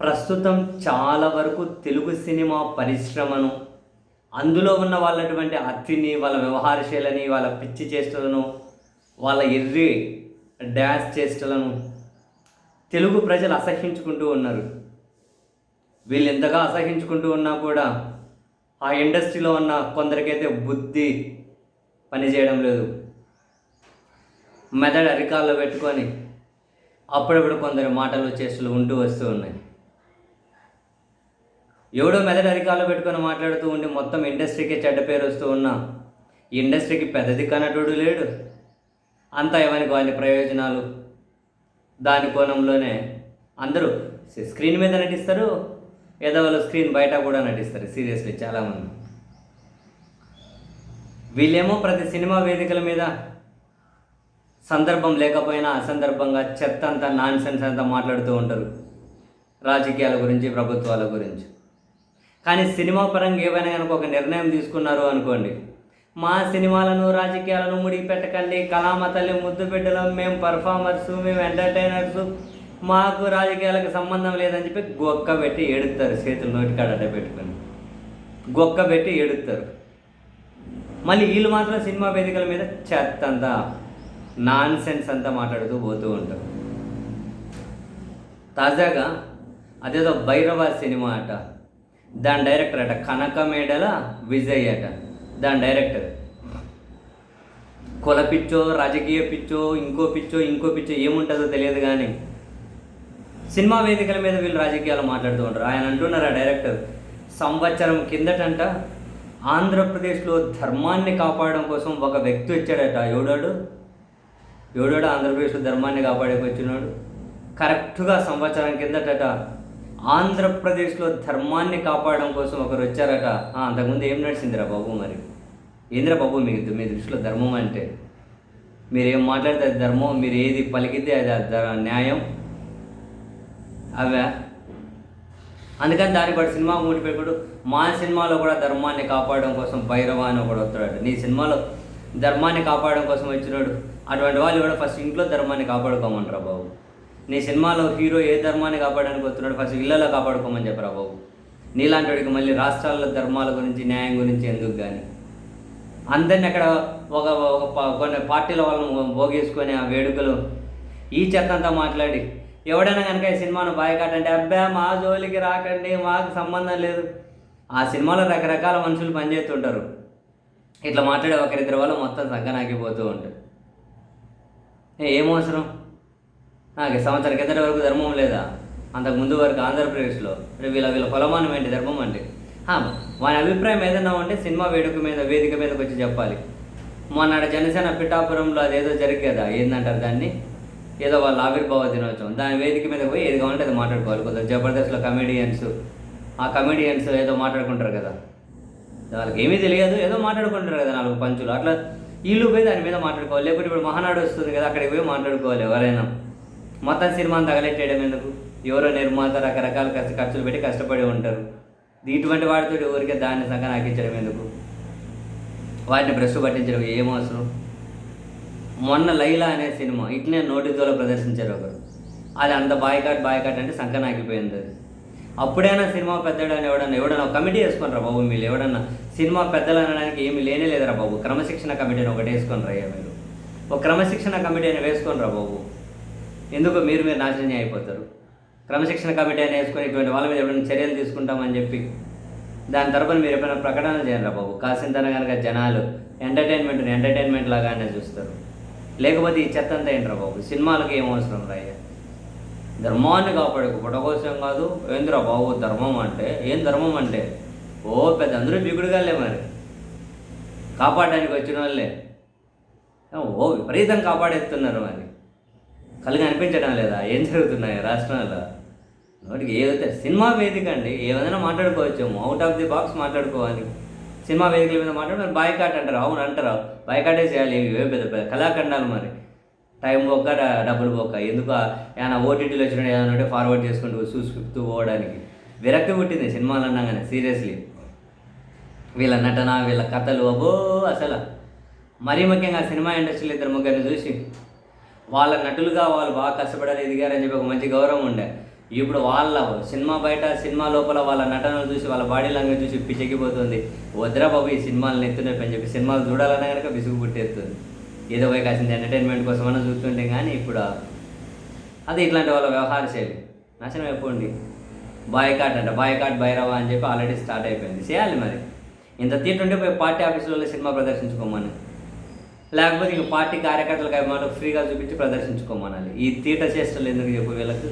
ప్రస్తుతం చాలా వరకు తెలుగు సినిమా పరిశ్రమను అందులో ఉన్న వాళ్ళటువంటి అత్తిని వాళ్ళ వ్యవహారశైలని వాళ్ళ పిచ్చి చేష్టలను వాళ్ళ ఎర్రి డ్యాన్స్ చేష్టలను తెలుగు ప్రజలు అసహించుకుంటూ ఉన్నారు. వీళ్ళు ఎంతగా అసహించుకుంటూ ఉన్నా కూడా ఆ ఇండస్ట్రీలో ఉన్న కొందరికైతే బుద్ధి పనిచేయడం లేదు. మెదడు అరికాల్లో పెట్టుకొని అప్పుడప్పుడు కొందరు మాటలు చేష్టలు ఉంటూ వస్తూ ఉన్నాయి. ఎవడో మెదడు అరికాలు పెట్టుకొని మాట్లాడుతూ ఉండి మొత్తం ఇండస్ట్రీకే చెడ్డ పేరు వస్తూ ఉన్నా ఈ ఇండస్ట్రీకి పెద్దది కనటుడు లేడు. అంతా ఎవరికి వాని ప్రయోజనాలు? దాని కోణంలోనే అందరూ స్క్రీన్ మీద నటిస్తారు ఏదో వాళ్ళు స్క్రీన్ బయట కూడా నటిస్తారు సీరియస్లీ చాలామంది. వీళ్ళేమో ప్రతి సినిమా వేదికల మీద సందర్భం లేకపోయినా అసందర్భంగా చెత్త అంతా నాన్ సెన్స్ అంతా మాట్లాడుతూ ఉంటారు. రాజకీయాల గురించి ప్రభుత్వాల గురించి. కానీ సినిమా పరంగా ఏవైనా కనుక ఒక నిర్ణయం తీసుకున్నారు అనుకోండి. మా సినిమాలను రాజకీయాలను ముడికి పెట్టకండి కళామ తల్లి ముద్దు బిడ్డలం మేము పర్ఫార్మర్స్ మేము ఎంటర్టైనర్స్ మాకు రాజకీయాలకు సంబంధం లేదని చెప్పి గొక్క పెట్టి ఎడుతారు చేతులు నోటికాడట పెట్టుకొని. గొక్క పెట్టి ఎడుతారు మళ్ళీ వీళ్ళు మాత్రం సినిమా వేదికల మీద చెత్త అంతా నాన్ సెన్స్ అంతా మాట్లాడుతూ పోతూ ఉంటారు. తాజాగా అదేదో భైరవ సినిమా అట. దాని డైరెక్టర్ అట కనక మేడల విజయ్ అట. దాని డైరెక్టర్. కుల పిచ్చో రాజకీయ పిచ్చో ఇంకో పిచ్చో ఇంకో పిచ్చో ఏముంటుందో తెలియదు కానీ సినిమా వేదికల మీద వీళ్ళు రాజకీయాలు మాట్లాడుతూ ఉంటారు. ఆయన అంటున్నారు ఆ డైరెక్టర్ సంవత్సరం కిందటంట ఆంధ్రప్రదేశ్లో ధర్మాన్ని కాపాడడం కోసం ఒక వ్యక్తి వచ్చాడట. ఎవడాడు? ఎవడాడు? ఆంధ్రప్రదేశ్లో ధర్మాన్ని కాపాడేకి వచ్చినాడు. కరెక్ట్గా సంవత్సరం కిందట ఆంధ్రప్రదేశ్లో ధర్మాన్ని కాపాడడం కోసం ఒకరు వచ్చారట. అంతకుముందు ఏం నడిచిందిరా బాబు మరి? ఏంద్రా బాబు మీకు మీ దృష్టిలో ధర్మం అంటే? మీరు ఏం మాట్లాడితే అది ధర్మం మీరు ఏది పలికితే అది న్యాయం. అవే. అందుకని దాన్ని కూడా సినిమా మూటి మా సినిమాలో కూడా ధర్మాన్ని కాపాడడం కోసం భైరవ అని ఒకడు వస్తున్నాడు నీ సినిమాలో ధర్మాన్ని కాపాడడం కోసం వచ్చినాడు అటువంటి వాళ్ళు కూడా ఫస్ట్ ఇంట్లో ధర్మాన్ని కాపాడుకోమంటారా బాబు? నీ సినిమాలో హీరో ఏ ధర్మాన్ని కాపాడడానికి వస్తున్నాడు ఫస్ట్ ఇళ్ళలో కాపాడుకోమని చెప్పరా బాబు. నీలాంటి వాడికి మళ్ళీ రాష్ట్రాల ధర్మాల గురించి న్యాయం గురించి ఎందుకు కానీ అందరిని అక్కడ ఒక ఒక కొన్ని పార్టీల వాళ్ళని భోగేసుకొని ఆ వేడుకలు ఈ చెత్త అంతా మాట్లాడి ఎవడైనా కనుక ఈ సినిమాను బాయకాటంటే అంటే అబ్బా మా జోలికి రాకండి మాకు సంబంధం లేదు. ఆ సినిమాలో రకరకాల మనుషులు పనిచేస్తుంటారు. ఇట్లా మాట్లాడే ఒకరిద్దరు వాళ్ళు మొత్తం సంకనాకిపోతూ ఉంటారు. ఏం అవసరం? సంవత్సరం కిందటి వరకు ధర్మం లేదా? అంతకు ముందు వరకు ఆంధ్రప్రదేశ్లో. మరి వీళ్ళ వీళ్ళ కొలమానం ఏంటి? ధర్మం అంటే వాని అభిప్రాయం ఏదైనా ఉంటే సినిమా వేడుక మీద వేదిక మీదకి వచ్చి చెప్పాలి. మొన్న జనసేన పిఠాపురంలో అదేదో జరిగేదా? ఏందంటారు దాన్ని? ఏదో వాళ్ళ ఆవిర్భావ దినోత్సవం. దాని వేదిక మీద పోయి ఏది కావాలంటే అది మాట్లాడుకోవాలి. కొందరు జబర్దస్త్లో కమెడియన్స్ ఆ కమెడియన్స్ ఏదో మాట్లాడుకుంటారు కదా. వాళ్ళకి ఏమీ తెలియదు. ఏదో మాట్లాడుకుంటారు కదా నాలుగు పంచులు. అట్లా వీళ్ళు పోయి దాని మీద మాట్లాడుకోవాలి. లేకపోతే ఇప్పుడు మహానాడు వస్తుంది కదా అక్కడికి పోయి మాట్లాడుకోవాలి ఎవరైనా. మొత్తం సినిమాని తగలెట్టేయడం ఎందుకు? ఎవరో నిర్మాత రకరకాల ఖర్చు ఖర్చులు పెట్టి కష్టపడి ఉంటారు. ఇటువంటి వాటితో ఊరికే దాన్ని సంగ నాకించడం ఎందుకు? వాటిని బ్రష్ పట్టించడం ఏం అవసరం మొన్న లైలా అనే సినిమా ఇట్లనే నోటితోలో ప్రదర్శించారు ఒకరు. అది అంత బాయ్కాట్ బాయ్కాట్ అంటే సంక నాకిపోయింది అది. అప్పుడైనా సినిమా పెద్దడని ఎవడన్నా ఎవడన్నా ఒక కమిటీ వేసుకోనరా బాబు మీరు? ఎవడన్నా సినిమా పెద్దలు అనడానికి ఏమీ లేనే లేదురా బాబు. క్రమశిక్షణ కమిటీని ఒకటి వేసుకొని రయ్యా మీరు ఒక క్రమశిక్షణ కమిటీ అని వేసుకొని రా బాబు? ఎందుకు మీరు మీరు నాశనం అయిపోతారు? క్రమశిక్షణ కమిటీ అని వేసుకొని ఇటువంటి వాళ్ళ మీద ఎవరైనా చర్యలు తీసుకుంటామని చెప్పి దాని తరపున మీరు ఎప్పుడైనా ప్రకటన చేయండి బాబు? కాసింతన కనుక జనాలు ఎంటర్టైన్మెంట్ని ఎంటర్టైన్మెంట్ లాగానే చూస్తారు. లేకపోతే ఈ చెత్త అంతా ఏంట్రా బాబు? సినిమాలకి ఏం అవసరం రాయ్యా ధర్మాన్ని కాపాడుకు. కోసం కాదు. ఏందిరా బాబు ధర్మం అంటే? ఏం ధర్మం అంటే? ఓ పెద్ద అందరూ బిగుడుగాలే మరి. కాపాడడానికి వచ్చిన వాళ్ళే. ఓ విపరీతం కాపాడేస్తున్నారు మరి. కళ్ళు కనిపించడం లేదా? ఏం జరుగుతున్నాయి రాష్ట్రాల్లో? నోటికి ఏదైతే సినిమా వేదిక అండి ఏమైనా మాట్లాడుకోవచ్చేమో అవుట్ ఆఫ్ ది బాక్స్ మాట్లాడుకోవాలి. సినిమా వేదికల మీద మాట్లాడి బాయ్కాట్ అంటారు. అవును అంటారు. బాయ్కాటే చేయాలి? ఇవి ఇవే పెద్ద పెద్ద కళాఖండాలు మరి. టైం పోక డబ్బులు పోక. ఎందుకు ఏమైనా ఓటీటీలో వచ్చిన ఏమైనా ఉంటే ఫార్వర్డ్ చేసుకుంటూ చూసుకుంటూ పోవడానికి. విరక్తి పుట్టింది సినిమాలు అన్నాగానే సీరియస్లీ వీళ్ళ నటన వీళ్ళ కథలు అబో అసలు. మరీ ముఖ్యంగా సినిమా ఇండస్ట్రీలో ఇద్దరు ముగ్గురిని చూసి వాళ్ళ నటులుగా వాళ్ళు బాగా కష్టపడారు ఎదిగారని చెప్పి ఒక మంచి గౌరవం ఉండే. ఇప్పుడు వాళ్ళ సినిమా బయట సినిమా లోపల వాళ్ళ నటనలు చూసి వాళ్ళ బాడీ లాంగ్వేజ్ చూసి పిచ్చెక్కిపోతుంది వద్రా బాబు ఈ సినిమాలు నెత్తునొప్పి అని చెప్పి సినిమాలు చూడాలన్నా కనుక విసుగు పుట్టేస్తుంది. ఏదో పోయి కాసింది ఎంటర్టైన్మెంట్ కోసం అన్న చూస్తుంటే కానీ ఇప్పుడు అది ఇట్లాంటి వాళ్ళ వ్యవహార శైలి. నాశనం అయిపోండి. బాయ్కాట్ అంట బాయ్కాట్ భైరవ అని చెప్పి ఆల్రెడీ స్టార్ట్ అయిపోయింది. చేయాలి మరి. ఇంత తీటుంటే పోయి పార్టీ ఆఫీసులలో సినిమా ప్రదర్శించుకోమని. లేకపోతే ఇంక పార్టీ కార్యకర్తలకు అభిమానులు ఫ్రీగా చూపించి ప్రదర్శించుకోమనాలి. ఈ తీట చేష్టలు ఎందుకు చెప్పు వీళ్ళకు?